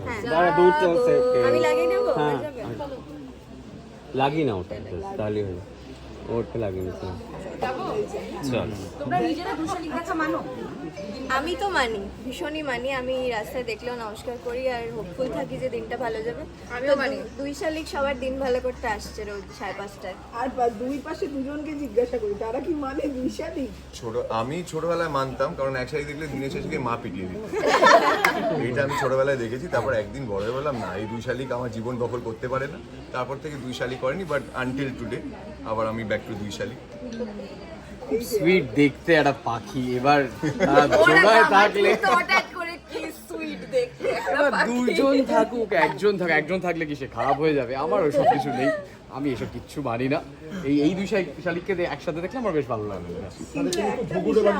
হ্যাঁ। দাঁড়া দুটো সেট আমি লাগিয়ে নেব? হ্যাঁ? লাগিয়ে না ওটা তাহলে হলো ওটা লাগিয়ে নিতে চল। তোমরা নিজেরা দুশালিক দেখা মানো। আমি তো মানি ভীষণই মানি। আমি রাস্তায় দেখলেও নমস্কার করি আর হোপফুল থাকি যে দিনটা ভালো যাবে। আমিও তো মানি। দুই শালিক সবার দিন ভালো করতে আসছে রোজ সাড়ে পাঁচটায়। আর দুই পাশে দুজনকে জিজ্ঞাসা করি তারা কি মানে দুই শালিক? ছোট আমি ছোটবেলায় মানতাম কারণ এক সাইড দেখলে দিনের শেষে গিয়ে মা পিটিয়ে দিত। এটা আমি ছোটবেলায় দেখেছি তারপর একদিন বড় হয়ে বললাম না এই দুই শালিক আমার জীবন দখল করতে পারে না। তারপর থেকে দুই শালিক করেনি বাট আনটিল টুডে আবার আমি ব্যাক টু দুই শালিক। সুইট দেখতে একটা পাখি। এবার জোড়ায় থাকলে দুজন থাকুক একজন থাক একজন থাকলে কি সে খারাপ হয়ে যাবে? আমার ওই সব কিছু নেই। আমি এসব কিচ্ছু মানি না। এই এই দুই শালিক- শালিককে একসাথে দেখলে আমার বেশ ভালো লাগল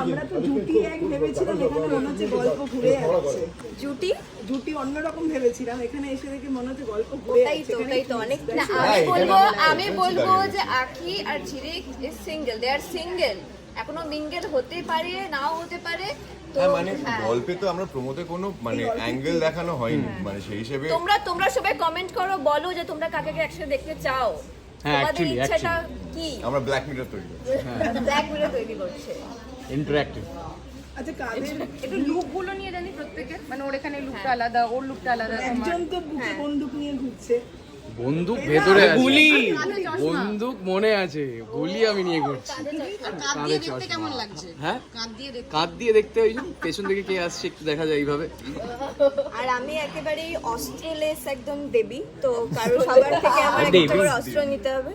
আমরা তো জুটি এক ভেবেছিলাম এখানে মনে হচ্ছে গল্প ঘুরে যাচ্ছে। জুটি? জুটি অন্যরকম ভেবেছিলাম এখানে এসে দেখে মনে হচ্ছে গল্প ঘুরে যাচ্ছে। ওটাই তো অনেক না আমি বলব আমি বলব যে আখি আর Jhirik is single they are single এখনও মিঙ্গেল হতে পারে নাও হতে পারে হ্যাঁ মানে হ্যাঁ। গল্পে তো আমরা প্রমোতে কোনো মানে অ্যাঙ্গেল দেখানো হয়নি মানে সেই হিসেবে তোমরা তোমরা সবাই কমেন্ট করো বলো যে তোমরা কাকে কে একসাথে দেখতে চাও। হ্যাঁ, তোমাদের actually, ইচ্ছাটা কি? আমরা ব্ল্যাক মিটার তৈরি করছি। ব্ল্যাক মিরর তৈরি করছে। ইন্টারাক্টিভ আচ্ছা কাদের? একটু লুকগুলো নিয়ে জানি প্রত্যেকে। মানে ওর এখানে লুকটা আলাদা ওর লুকটা আলাদা একজন তো বুকে বন্দুক নিয়ে ঘুরছে। বন্দুক ভেতরে আছে। গুলি। বন্দুক মনে আছে। গুলি আমি নিয়ে ঘুরছি। কাঁধে চশমা। হ্যাঁ? কাঁধ দিয়ে দেখতে। ওই পেছন থেকে কে আসছে একটু দেখা যায় এইভাবে। আর আমি একেবারেই অস্ত্রলেস একদম দেবী তো কারও সবার থেকে আমার একটা করে অস্ত্র নিতে হবে।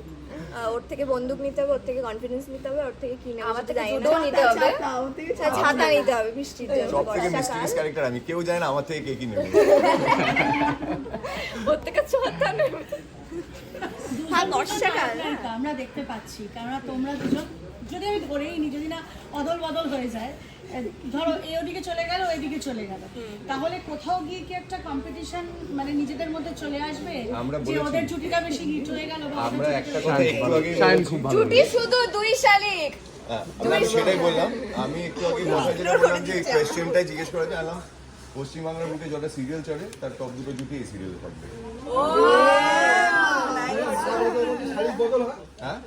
ওর থেকে বন্দুক নিতে হবে ওর থেকে কনফিডেন্স নিতে হবে ওর থেকে কি নেব আমার থেকে। জুতো নিতে হবে। ছাতা, ওর থেকে ছাতা নিতে হবে বৃষ্টির জন্য। সব থেকে মিস্টিরিয়াস ক্যারেক্টার আমি। কেউ জানে না আমার থেকে কে কি নেবে। ওর থেকে হ্যাঁ হ্যাঁ, আমরা দেখতে পাচ্ছি কেননা তোমরা দুজন যদি আমি ধরেই নি যদি না অদল বদল হয়ে যায় ধরো এই ওদিকে চলে গেল ওইদিকে চলে গেল। তাহলে কোথাও গিয়ে কি একটা কম্পিটিশন মানে নিজেদের মধ্যে চলে আসবে? যে ওদের জুটিটা বেশি হিট হয়ে গেল বা আমরা একটা কথা একটু আগে জুটি শুধু দুই শালিক। হ্যাঁ, আমি সেটাই বললাম। আমি একটু আগে বললাম যে এই কোয়েশ্চেনটাই জিজ্ঞেস করা জানলাম পশ্চিমবাংলার বুকে যটা সিরিয়াল চলে তার টপ দুটো জুটি এই সিরিয়াল থাকবে। হ্যাঁ?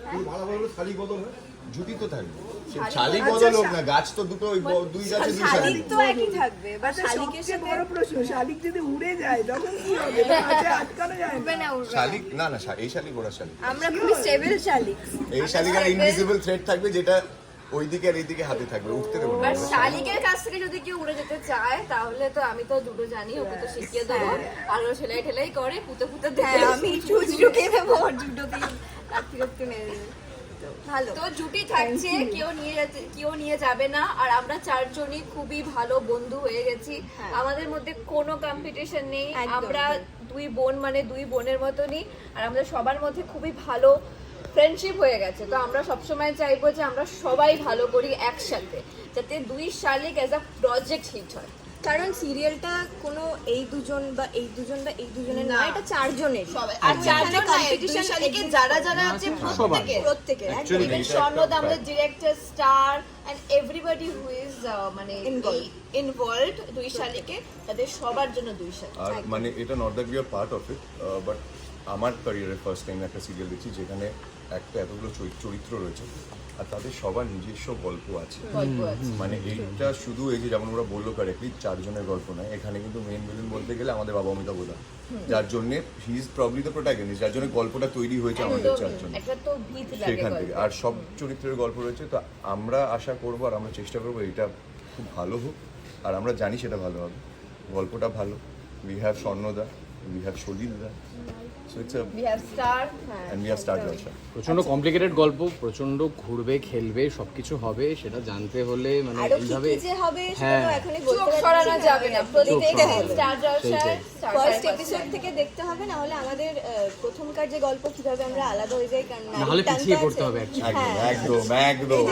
জুটি তো থাকবে। সে শালিক বদল হোক না গাছ তো দুটো ওই দুই গাছে দুই শালিক তো একই থাকবে বা আচ্ছা, শালিকের সাথে বড় প্রশ্ন শালিক যদি উড়ে যায় তখন কি হবে? আটকানো যায় না। শালিক না না এই শালিক ওরা শালিক। আমরা খুবই স্টেবল শালিক। এই শালিক আর ইনভিজিবল থ্রেড থাকবে যেটা ওইদিকে আর এইদিকে হাতে থাকবে উঠতে দেবো না। আর শালিকের কাছ থেকে যদি কেউ উড়ে যেতে চায় তাহলে তো আমি তো দুটো জানি ওকে তো শিখিয়ে দেবো। আর ও সেলাই ঠেলাই করে পুঁতে পুঁতে হ্যাঁ দেয় আমি চুজ ঢুকে দেবো ওর মেরে দেবে। ভালো। তো জুটি থাকছে কেউ নিয়ে কেউ নিয়ে যাবে না। আর আমরা চারজনই খুবই ভালো বন্ধু হয়ে গেছি। আমাদের মধ্যে কোনো কম্পিটিশন নেই। আমরা দুই বোন মানে দুই বোনের মতনই। আর আমাদের সবার মধ্যে খুবই ভালো ফ্রেন্ডশিপ হয়ে গেছে। তো আমরা সবসময় চাইব যে আমরা সবাই ভালো করি একসাথে যাতে দুই শালিক অ্যাজ আ প্রজেক্ট হিট হয়। কারণ সিরিয়ালটা কোনো এই দুজন বা এই দুজন বা এই দুজনের না এটা চারজনের। আর চারজন কম্পিটিশন শালিকে যারা যারা আছে প্রত্যেকের। Actually, ইভেন স্বর্ণদা আমাদের director star and everybody who is মানে. ইনভলভড দুই শালিকে তাদের সবার জন্য দুই শালিক। মানে এটা not that be are part of it but আমার ক্যারিয়ারের ফার্স্ট টাইম একটা সিরিয়াল দেখছি যেখানে একটা এতগুলো চরি- চরিত্র রয়েছে আর তাদের সবার নিজস্ব গল্প আছে। মানে এইটা শুধু এই যে যেমন ওরা বলল কারেক্টলি চারজনের গল্প নয়। এখানে কিন্তু মেন ভিলেন বলতে গেলে আমাদের বাবা অমিতা বোধা যার জন্য he is probably the protagonist যার জন্য গল্পটা তৈরি হয়েছে আমাদের চারজন একটা তো ভিত লাগে সেখান থেকে। আর সব চরিত্রের গল্প রয়েছে তো আমরা আশা করব আর আমরা চেষ্টা করব এটা খুব ভালো হোক। আর আমরা জানি সেটা ভালো হবে। গল্পটা ভালো। উই হ্যাভ স্বর্ণদা we have সলিলদা so it's We have star, হ্যাঁ, উই হ্যাভ স্টার জলসা প্রচণ্ড কমপ্লিকেটেড গল্প প্রচণ্ড ঘুরবে খেলবে সবকিছু হবে সেটা জানতে হলে মানে এইভাবে যে হবে সেটা হ্যাঁ। এখনই বলতে সরানো যাবে না। না। স্টার ফার্স্ট এপিসোড থেকে দেখতে হবে না হলে আমাদের প্রথমকার যে গল্প কীভাবে আমরা আলাদা হয়ে যাই কারণ নাহলে টানতে পিছিয়ে পড়তে হবে হ্যাঁ। একদম একদম।